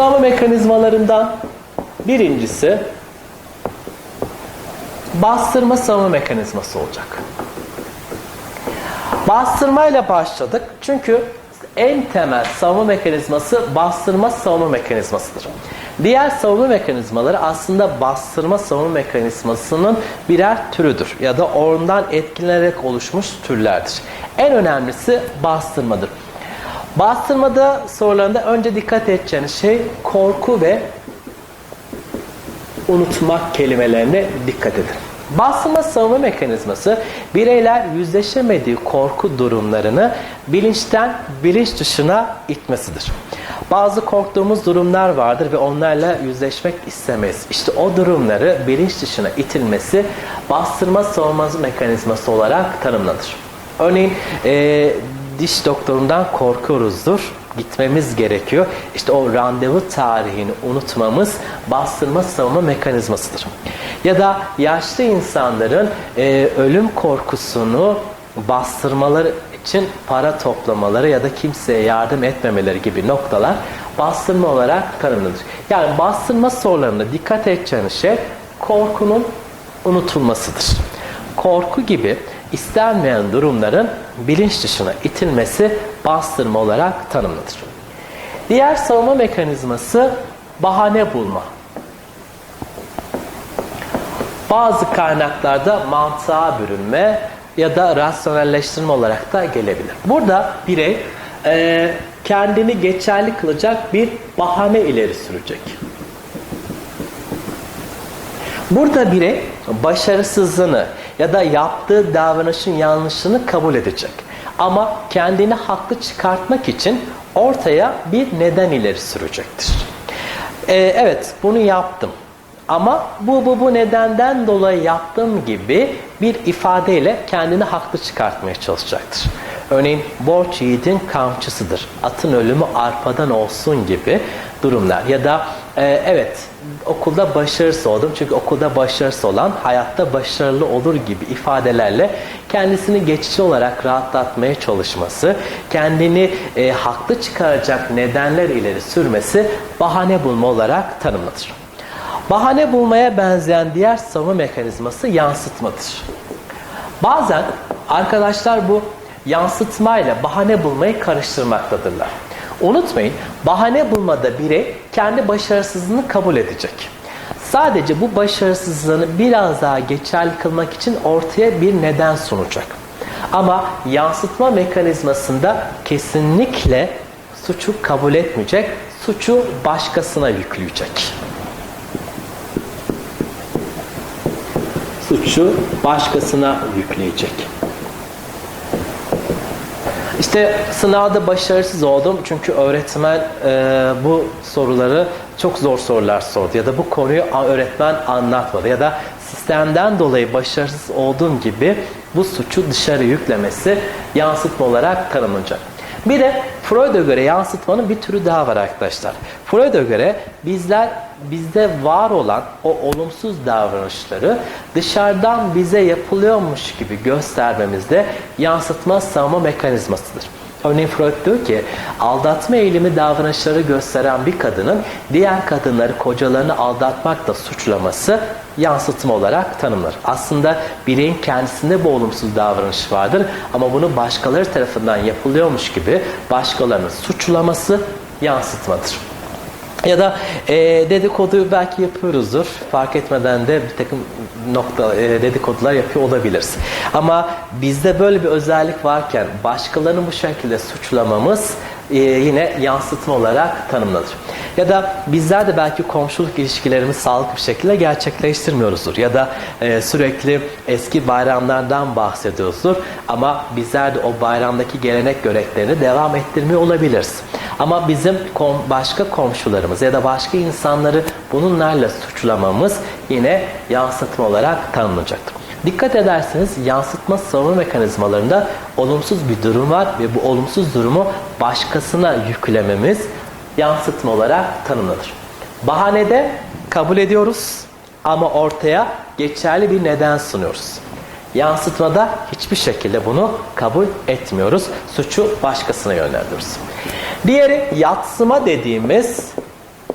Savunma mekanizmalarından birincisi bastırma savunma mekanizması olacak. Bastırmayla başladık. Çünkü en temel savunma mekanizması bastırma savunma mekanizmasıdır. Diğer savunma mekanizmaları aslında bastırma savunma mekanizmasının birer türüdür ya da ondan etkilenerek oluşmuş türlerdir. En önemlisi bastırmadır. Bastırmada sorularında önce dikkat edeceğiniz şey korku ve unutmak kelimelerine dikkat edin. Bastırma savunma mekanizması bireyler yüzleşemediği korku durumlarını bilinçten bilinç dışına itmesidir. Bazı korktuğumuz durumlar vardır ve onlarla yüzleşmek istemeyiz. İşte o durumları bilinç dışına itilmesi bastırma savunma mekanizması olarak tanımlanır. Örneğin diş doktorundan korkuyoruzdur. Gitmemiz gerekiyor. İşte o randevu tarihini unutmamız bastırma savunma mekanizmasıdır. Ya da yaşlı insanların e, ölüm korkusunu bastırmaları için para toplamaları ya da kimseye yardım etmemeleri gibi noktalar bastırma olarak tanımlanır. Yani bastırma sorularında dikkat edeceğiniz şey korkunun unutulmasıdır. Korku gibi istenmeyen durumların bilinç dışına itilmesi bastırma olarak tanımlanır. Diğer savunma mekanizması bahane bulma. Bazı kaynaklarda mantığa bürünme ya da rasyonelleştirme olarak da gelebilir. Burada birey e, kendini geçerli kılacak bir bahane ileri sürecek. Burada birey başarısızlığını ya da yaptığı davranışın yanlışını kabul edecek. Ama kendini haklı çıkartmak için ortaya bir neden ileri sürecektir. Ee, evet bunu yaptım. Ama bu bu bu nedenden dolayı yaptığım gibi bir ifadeyle kendini haklı çıkartmaya çalışacaktır. Örneğin borç yiğidin kamçısıdır. Atın ölümü arpadan olsun gibi durumlar. Ya da e, evet okulda başarısız oldum. Çünkü okulda başarısız olan hayatta başarılı olur gibi ifadelerle kendisini geçici olarak rahatlatmaya çalışması, kendini e, haklı çıkaracak nedenler ileri sürmesi bahane bulma olarak tanımlanır. Bahane bulmaya benzeyen diğer savunma mekanizması yansıtmadır. Bazen arkadaşlar bu yansıtmayla bahane bulmayı karıştırmaktadırlar. Unutmayın, bahane bulmada birey kendi başarısızlığını kabul edecek. Sadece bu başarısızlığını biraz daha geçerli kılmak için ortaya bir neden sunacak. Ama yansıtma mekanizmasında kesinlikle suçu kabul etmeyecek, suçu başkasına yükleyecek. Suçu başkasına yükleyecek. İşte sınavda başarısız oldum çünkü öğretmen e, bu soruları çok zor sorular sordu ya da bu konuyu öğretmen anlatmadı ya da sistemden dolayı başarısız olduğum gibi bu suçu dışarı yüklemesi yansıtma olarak tanımlanacak. Bir de Freud'a göre yansıtmanın bir türü daha var arkadaşlar. Freud'a göre bizler bizde var olan o olumsuz davranışları dışarıdan bize yapılıyormuş gibi göstermemizde yansıtma savunma mekanizmasıdır. Örneğin Freud diyor ki aldatma eğilimi davranışları gösteren bir kadının diğer kadınları kocalarını aldatmakla suçlaması yansıtma olarak tanımlar. Aslında bireyin kendisinde bu olumsuz davranış vardır ama bunu başkaları tarafından yapılıyormuş gibi başkalarını suçlaması yansıtmadır. Ya da e, dedikodu belki yapıyoruzdur. Fark etmeden de bir takım nokta e, dedikodular yapıyor olabiliriz. Ama bizde böyle bir özellik varken başkalarını bu şekilde suçlamamız e, yine yansıtma olarak tanımlanır. Ya da bizler de belki komşuluk ilişkilerimizi sağlıklı bir şekilde gerçekleştirmiyoruzdur. Ya da e, sürekli eski bayramlardan bahsediyoruzdur. Ama bizler de o bayramdaki gelenek göreklerini devam ettirmiyor olabiliriz. Ama bizim kom başka komşularımız ya da başka insanları bununlarla suçlamamız yine yansıtma olarak tanımlanacaktır. Dikkat ederseniz yansıtma savunma mekanizmalarında olumsuz bir durum var ve bu olumsuz durumu başkasına yüklememiz yansıtma olarak tanımlanır. Bahanede kabul ediyoruz ama ortaya geçerli bir neden sunuyoruz. Yansıtmada hiçbir şekilde bunu kabul etmiyoruz. Suçu başkasına yönlendiriyoruz. Diğeri yatsıma dediğimiz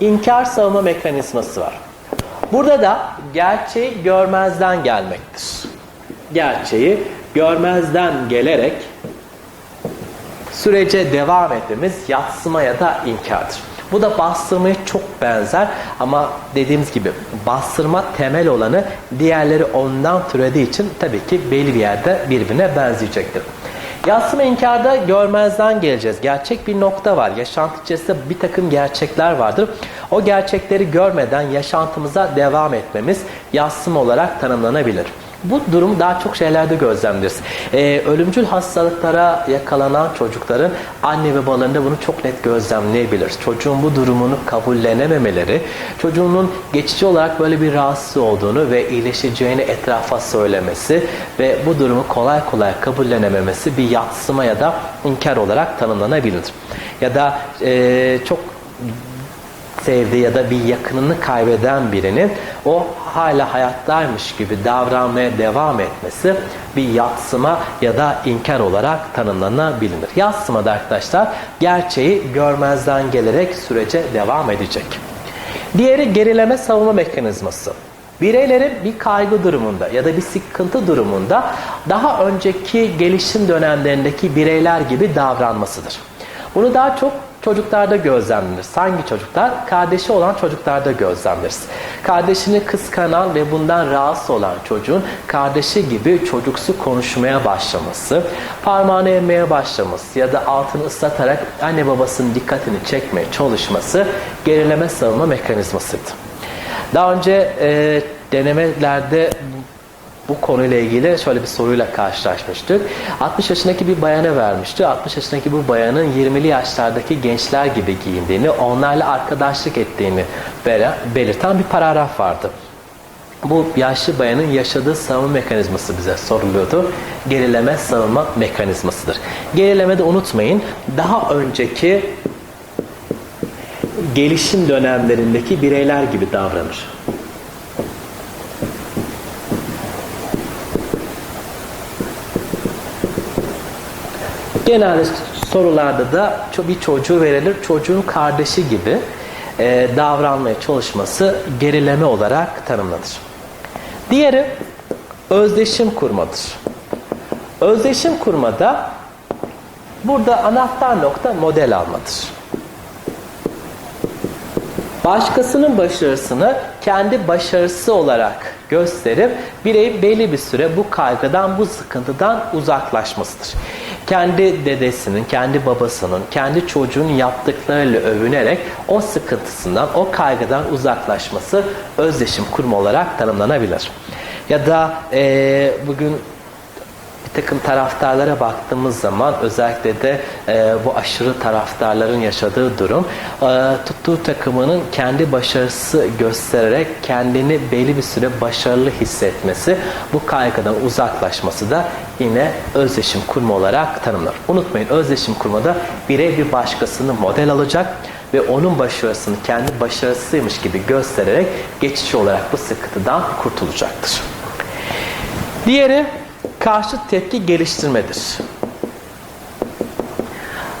İnkar savunma mekanizması var. Burada da gerçeği görmezden gelmektir. Gerçeği görmezden gelerek sürece devam etmemiz yatsıma ya da inkardır. Bu da bastırmaya çok benzer ama dediğimiz gibi bastırma temel olanı diğerleri ondan türediği için tabii ki belli bir yerde birbirine benzeyecektir. Yatsıma inkarda görmezden geleceğiz. Gerçek bir nokta var. Yaşantı içerisinde bir takım gerçekler vardır. O gerçekleri görmeden yaşantımıza devam etmemiz yatsıma olarak tanımlanabilir. Bu durumu daha çok şeylerde gözlemleriz. Ee, ölümcül hastalıklara yakalanan çocukların anne ve babalarında bunu çok net gözlemleyebiliriz. Çocuğun bu durumunu kabullenememeleri, çocuğunun geçici olarak böyle bir rahatsız olduğunu ve iyileşeceğini etrafa söylemesi ve bu durumu kolay kolay kabullenememesi bir yatsıma ya da inkar olarak tanımlanabilir. Ya da e, çok sevdiği ya da bir yakınını kaybeden birinin o hala hayattaymış gibi davranmaya devam etmesi bir yatsıma ya da inkar olarak tanımlanabilir. Yatsıma da arkadaşlar gerçeği görmezden gelerek sürece devam edecek. Diğeri gerileme savunma mekanizması. Bireylerin bir kaygı durumunda ya da bir sıkıntı durumunda daha önceki gelişim dönemlerindeki bireyler gibi davranmasıdır. Bunu daha çok çocuklarda gözlemlenir. Hangi çocuklar? Kardeşi olan çocuklarda gözlemleriz. Kardeşini kıskanan ve bundan rahatsız olan çocuğun kardeşi gibi çocuksu konuşmaya başlaması, parmağını emmeye başlaması ya da altını ıslatarak anne babasının dikkatini çekmeye çalışması gerileme savunma mekanizmasıydı. Daha önce e, denemelerde bu konuyla ilgili şöyle bir soruyla karşılaşmıştık. 60 yaşındaki bir bayana vermişti. 60 yaşındaki bu bayanın 20'li yaşlardaki gençler gibi giyindiğini, onlarla arkadaşlık ettiğini belirten bir paragraf vardı. Bu yaşlı bayanın yaşadığı savunma mekanizması bize soruluyordu. Gerileme savunma mekanizmasıdır. Gerilemede unutmayın daha önceki gelişim dönemlerindeki bireyler gibi davranır. Genelde sorularda da bir çocuğu verilir. Çocuğun kardeşi gibi e, davranmaya çalışması gerileme olarak tanımlanır. Diğeri özdeşim kurmadır. Özdeşim kurmada burada anahtar nokta model almadır. Başkasının başarısını kendi başarısı olarak gösterip birey belli bir süre bu kaygıdan, bu sıkıntıdan uzaklaşmasıdır kendi dedesinin, kendi babasının, kendi çocuğun yaptıklarıyla övünerek o sıkıntısından, o kaygıdan uzaklaşması özdeşim kurma olarak tanımlanabilir. Ya da e, bugün bir takım taraftarlara baktığımız zaman özellikle de e, bu aşırı taraftarların yaşadığı durum e, tuttuğu takımının kendi başarısı göstererek kendini belli bir süre başarılı hissetmesi bu kaygıdan uzaklaşması da yine özdeşim kurma olarak tanımlar. Unutmayın özdeşim kurmada birey bir başkasını model alacak ve onun başarısını kendi başarısıymış gibi göstererek geçici olarak bu sıkıntıdan kurtulacaktır. Diğeri karşı tepki geliştirmedir.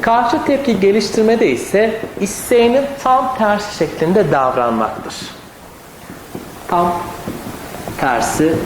Karşı tepki geliştirmede ise isteğinin tam tersi şeklinde davranmaktır. Tam tersi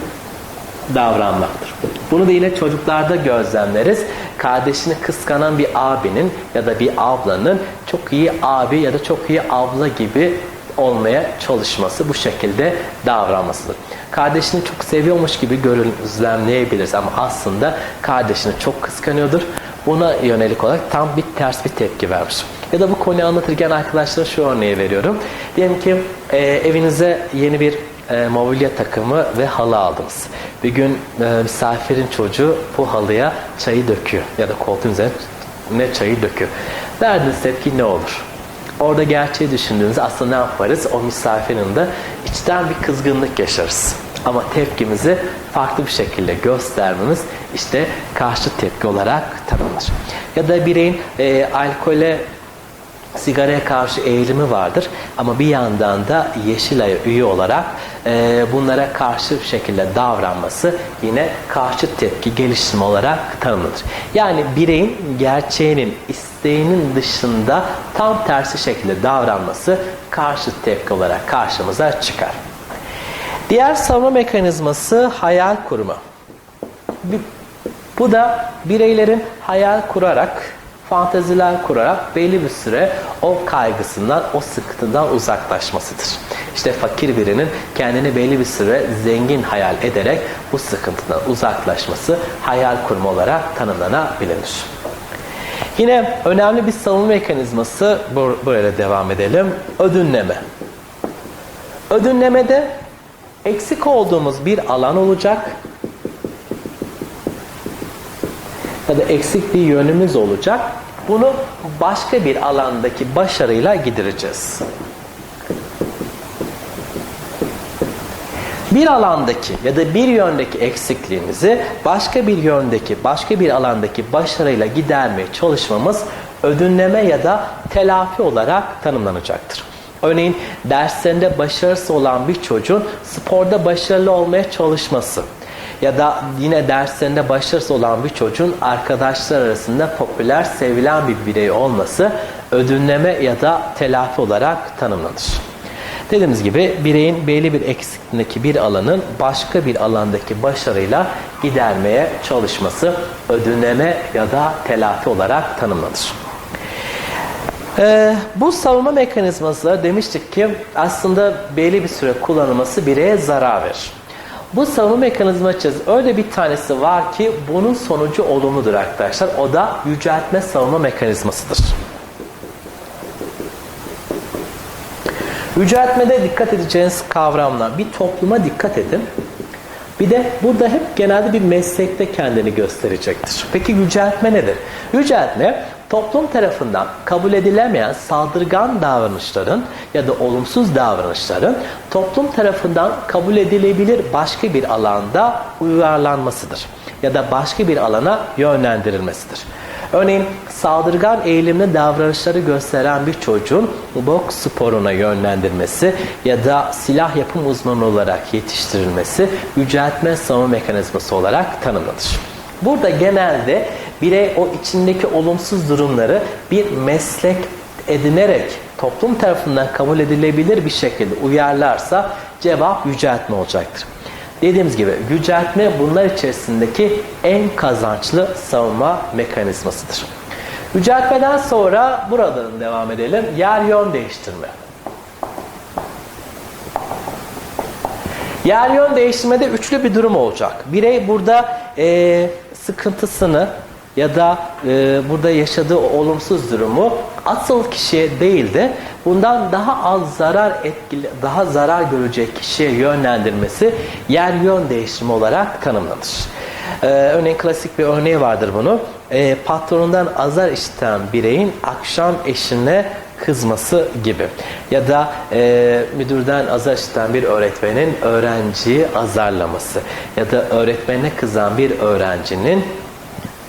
davranmaktır. Bunu da yine çocuklarda gözlemleriz. Kardeşini kıskanan bir abinin ya da bir ablanın çok iyi abi ya da çok iyi abla gibi olmaya çalışması, bu şekilde davranmasıdır. Kardeşini çok seviyormuş gibi gözlemleyebiliriz ama aslında kardeşini çok kıskanıyordur. Buna yönelik olarak tam bir ters bir tepki vermiş. Ya da bu konuyu anlatırken arkadaşlara şu örneği veriyorum. Diyelim ki e, evinize yeni bir e, mobilya takımı ve halı aldınız. Bir gün e, misafirin çocuğu bu halıya çayı döküyor ya da koltuğun üzerine çayı döküyor. Verdiğiniz tepki ne olur? Orada gerçeği düşündüğünüzde aslında ne yaparız? O misafirin de içten bir kızgınlık yaşarız. Ama tepkimizi farklı bir şekilde göstermemiz işte karşı tepki olarak tanımlanır. Ya da bireyin e, alkole sigaraya karşı eğilimi vardır. Ama bir yandan da Yeşilay'a üye olarak e, bunlara karşı bir şekilde davranması yine karşı tepki gelişimi olarak tanımlanır. Yani bireyin gerçeğinin, isteğinin dışında tam tersi şekilde davranması karşı tepki olarak karşımıza çıkar. Diğer savunma mekanizması hayal kurma. Bu da bireylerin hayal kurarak fanteziler kurarak belli bir süre o kaygısından, o sıkıntıdan uzaklaşmasıdır. İşte fakir birinin kendini belli bir süre zengin hayal ederek bu sıkıntıdan uzaklaşması hayal kurma olarak tanımlanabilir. Yine önemli bir savunma mekanizması, böyle devam edelim, ödünleme. Ödünlemede eksik olduğumuz bir alan olacak ya da eksik bir yönümüz olacak. Bunu başka bir alandaki başarıyla gidireceğiz. Bir alandaki ya da bir yöndeki eksikliğimizi başka bir yöndeki, başka bir alandaki başarıyla gidermeye çalışmamız ödünleme ya da telafi olarak tanımlanacaktır. Örneğin derslerinde başarısı olan bir çocuğun sporda başarılı olmaya çalışması ya da yine derslerinde başarısı olan bir çocuğun arkadaşlar arasında popüler, sevilen bir birey olması ödünleme ya da telafi olarak tanımlanır. Dediğimiz gibi bireyin belli bir eksikliğindeki bir alanın başka bir alandaki başarıyla gidermeye çalışması ödünleme ya da telafi olarak tanımlanır. Ee, bu savunma mekanizması demiştik ki aslında belli bir süre kullanılması bireye zarar verir. Bu savunma mekanizması öyle bir tanesi var ki bunun sonucu olumludur arkadaşlar. O da yüceltme savunma mekanizmasıdır. Yüceltmede dikkat edeceğiniz kavramlar bir topluma dikkat edin. Bir de burada hep genelde bir meslekte kendini gösterecektir. Peki yüceltme nedir? Yüceltme toplum tarafından kabul edilemeyen saldırgan davranışların ya da olumsuz davranışların toplum tarafından kabul edilebilir başka bir alanda uyarlanmasıdır ya da başka bir alana yönlendirilmesidir. Örneğin saldırgan eğilimli davranışları gösteren bir çocuğun boks sporuna yönlendirmesi ya da silah yapım uzmanı olarak yetiştirilmesi yüceltme savunma mekanizması olarak tanımlanır. Burada genelde birey o içindeki olumsuz durumları bir meslek edinerek toplum tarafından kabul edilebilir bir şekilde uyarlarsa cevap yüceltme olacaktır. Dediğimiz gibi yüceltme bunlar içerisindeki en kazançlı savunma mekanizmasıdır. Yüceltmeden sonra buradan devam edelim. Yer yön değiştirme. Yer yön değiştirmede üçlü bir durum olacak. Birey burada e, sıkıntısını ya da e, burada yaşadığı olumsuz durumu asıl kişiye değil de bundan daha az zarar etkili, daha zarar görecek kişiye yönlendirmesi yer yön değişimi olarak tanımlanır. Ee, örneğin klasik bir örneği vardır bunu. Ee, patronundan azar işiten bireyin akşam eşine kızması gibi. Ya da e, müdürden azar işiten bir öğretmenin öğrenciyi azarlaması. Ya da öğretmenine kızan bir öğrencinin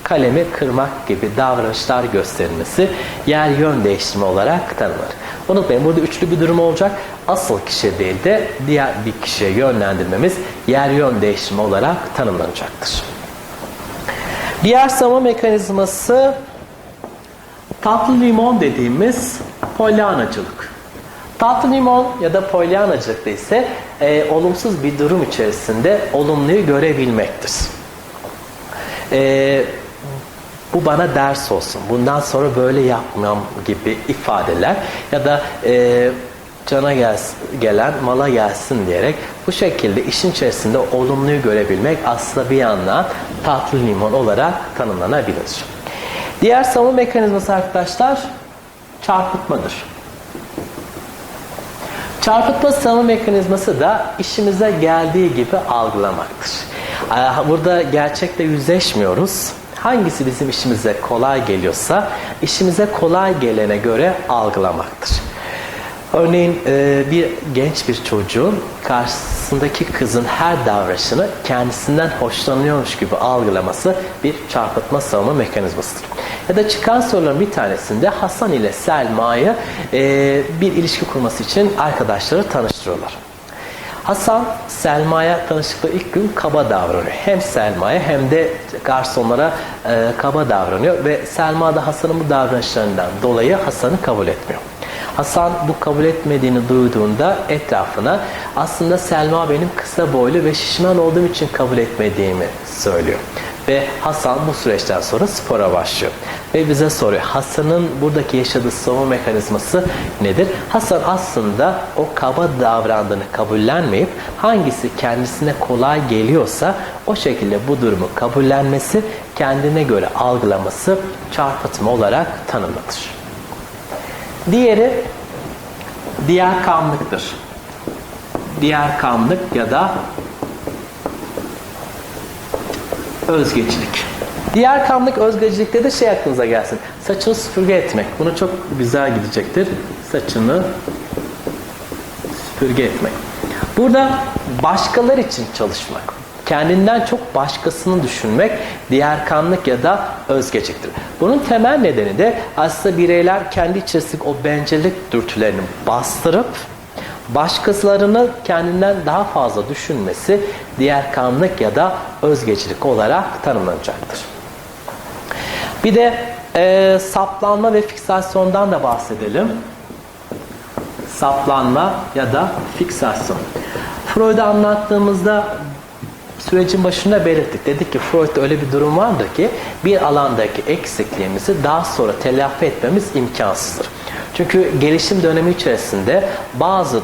kalemi kırmak gibi davranışlar gösterilmesi yer yön değiştirme olarak tanınır. Unutmayın burada üçlü bir durum olacak. Asıl kişi değil de diğer bir kişiye yönlendirmemiz yer yön değiştirme olarak tanımlanacaktır. Diğer savunma mekanizması tatlı limon dediğimiz polyanacılık. Tatlı limon ya da polyanacılıkta ise e, olumsuz bir durum içerisinde olumluyu görebilmektir. E, bu bana ders olsun. Bundan sonra böyle yapmam gibi ifadeler ya da e, cana gelsin, gelen mala gelsin diyerek bu şekilde işin içerisinde olumluyu görebilmek aslında bir yandan tatlı limon olarak tanımlanabilir. Diğer savunma mekanizması arkadaşlar çarpıtmadır. Çarpıtma savunma mekanizması da işimize geldiği gibi algılamaktır. Burada gerçekle yüzleşmiyoruz hangisi bizim işimize kolay geliyorsa işimize kolay gelene göre algılamaktır. Örneğin e, bir genç bir çocuğun karşısındaki kızın her davranışını kendisinden hoşlanıyormuş gibi algılaması bir çarpıtma savunma mekanizmasıdır. Ya da çıkan soruların bir tanesinde Hasan ile Selma'yı e, bir ilişki kurması için arkadaşları tanıştırıyorlar. Hasan Selma'ya tanıştıkları ilk gün kaba davranıyor. Hem Selma'ya hem de garsonlara e, kaba davranıyor ve Selma da Hasan'ın bu davranışlarından dolayı Hasan'ı kabul etmiyor. Hasan bu kabul etmediğini duyduğunda etrafına aslında Selma benim kısa boylu ve şişman olduğum için kabul etmediğimi söylüyor. Ve Hasan bu süreçten sonra spora başlıyor. Ve bize soruyor Hasan'ın buradaki yaşadığı savunma mekanizması nedir? Hasan aslında o kaba davrandığını kabullenmeyip hangisi kendisine kolay geliyorsa o şekilde bu durumu kabullenmesi, kendine göre algılaması çarpıtma olarak tanımlanır. Diğeri diğer kamlıktır. Diğer kamlık ya da özgecilik. Diğer kamlık özgecilikte de şey aklınıza gelsin. Saçını süpürge etmek. Bunu çok güzel gidecektir. Saçını süpürge etmek. Burada başkalar için çalışmak. Kendinden çok başkasını düşünmek diğer kanlık ya da özgeciliktir. Bunun temel nedeni de aslında bireyler kendi içerisindeki o bencillik dürtülerini bastırıp başkalarını kendinden daha fazla düşünmesi diğer kanlık ya da özgecilik olarak tanımlanacaktır. Bir de e, saplanma ve fiksasyondan da bahsedelim. Saplanma ya da fiksasyon. Freud'u anlattığımızda sürecin başında belirttik. Dedik ki Freud'da öyle bir durum vardır ki bir alandaki eksikliğimizi daha sonra telafi etmemiz imkansızdır. Çünkü gelişim dönemi içerisinde bazı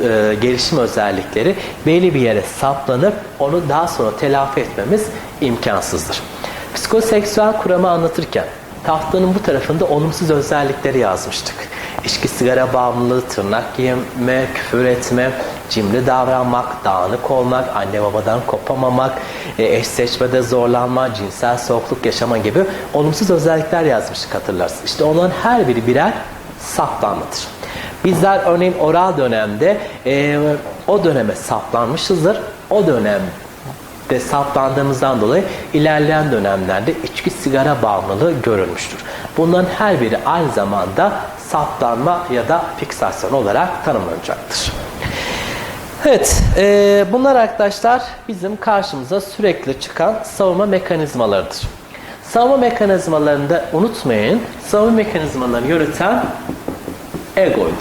e, gelişim özellikleri belli bir yere saplanıp onu daha sonra telafi etmemiz imkansızdır. Psikoseksüel kuramı anlatırken tahtanın bu tarafında olumsuz özellikleri yazmıştık. İçki sigara bağımlılığı, tırnak yeme, küfür etme, cimri davranmak, dağınık olmak, anne babadan kopamamak, e, eş seçmede zorlanma, cinsel soğukluk yaşama gibi olumsuz özellikler yazmıştık hatırlarsınız. İşte onların her biri birer saplanmadır. Bizler örneğin oral dönemde e, o döneme saplanmışızdır. O dönem de saplandığımızdan dolayı ilerleyen dönemlerde içki sigara bağımlılığı görülmüştür. Bunların her biri aynı zamanda saplanma ya da fiksasyon olarak tanımlanacaktır. Evet, e, bunlar arkadaşlar bizim karşımıza sürekli çıkan savunma mekanizmalarıdır. Savunma mekanizmalarında unutmayın, savunma mekanizmalarını yöneten egoydu.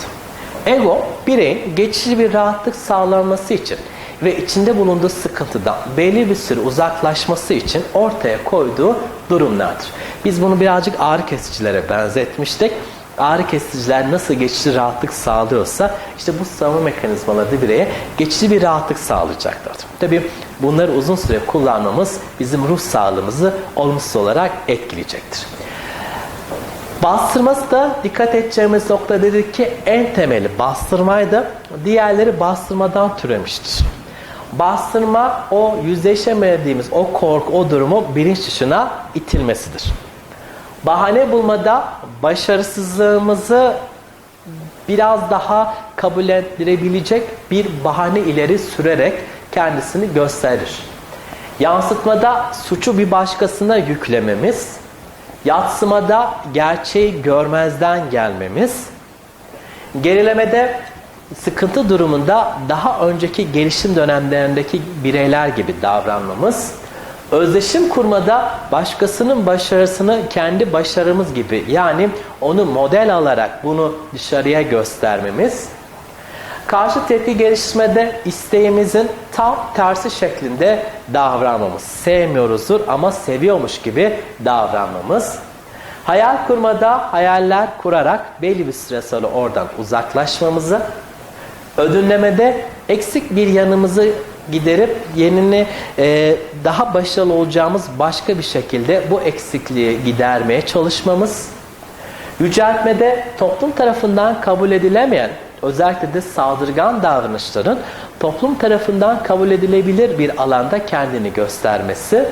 Ego, bireyin geçici bir rahatlık sağlanması için ve içinde bulunduğu sıkıntıdan belli bir süre uzaklaşması için ortaya koyduğu durumlardır. Biz bunu birazcık ağrı kesicilere benzetmiştik. Ağrı kesiciler nasıl geçici rahatlık sağlıyorsa işte bu savunma mekanizmaları da bireye geçici bir rahatlık sağlayacaklardır. Tabi bunları uzun süre kullanmamız bizim ruh sağlığımızı olumsuz olarak etkileyecektir. Bastırması da dikkat edeceğimiz nokta dedik ki en temeli bastırmaydı. Diğerleri bastırmadan türemiştir. Bastırma o yüzleşemediğimiz o korku, o durumu bilinç dışına itilmesidir. Bahane bulmada başarısızlığımızı biraz daha kabul edilebilecek bir bahane ileri sürerek kendisini gösterir. Yansıtmada suçu bir başkasına yüklememiz, yatsımada gerçeği görmezden gelmemiz, gerilemede sıkıntı durumunda daha önceki gelişim dönemlerindeki bireyler gibi davranmamız, özdeşim kurmada başkasının başarısını kendi başarımız gibi yani onu model alarak bunu dışarıya göstermemiz, karşı tepki gelişmede isteğimizin tam tersi şeklinde davranmamız. Sevmiyoruzdur ama seviyormuş gibi davranmamız. Hayal kurmada hayaller kurarak belli bir süre sonra oradan uzaklaşmamızı, ödünlemede eksik bir yanımızı giderip yenini e, daha başarılı olacağımız başka bir şekilde bu eksikliği gidermeye çalışmamız, yüceltmede toplum tarafından kabul edilemeyen özellikle de saldırgan davranışların toplum tarafından kabul edilebilir bir alanda kendini göstermesi,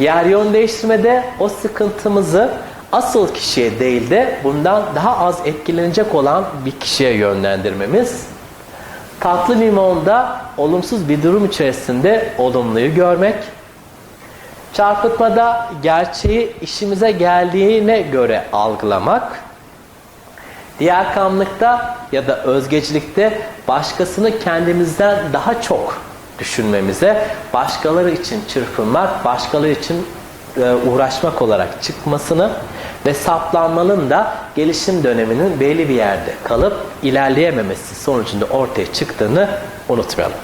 yer yön değiştirmede o sıkıntımızı asıl kişiye değil de bundan daha az etkilenecek olan bir kişiye yönlendirmemiz. Tatlı limonda olumsuz bir durum içerisinde olumluyu görmek. Çarpıtmada gerçeği işimize geldiğine göre algılamak. Diğer kamlıkta ya da özgecilikte başkasını kendimizden daha çok düşünmemize, başkaları için çırpınmak, başkaları için e, uğraşmak olarak çıkmasını ve saplanmanın da gelişim döneminin belli bir yerde kalıp ilerleyememesi sonucunda ortaya çıktığını unutmayalım.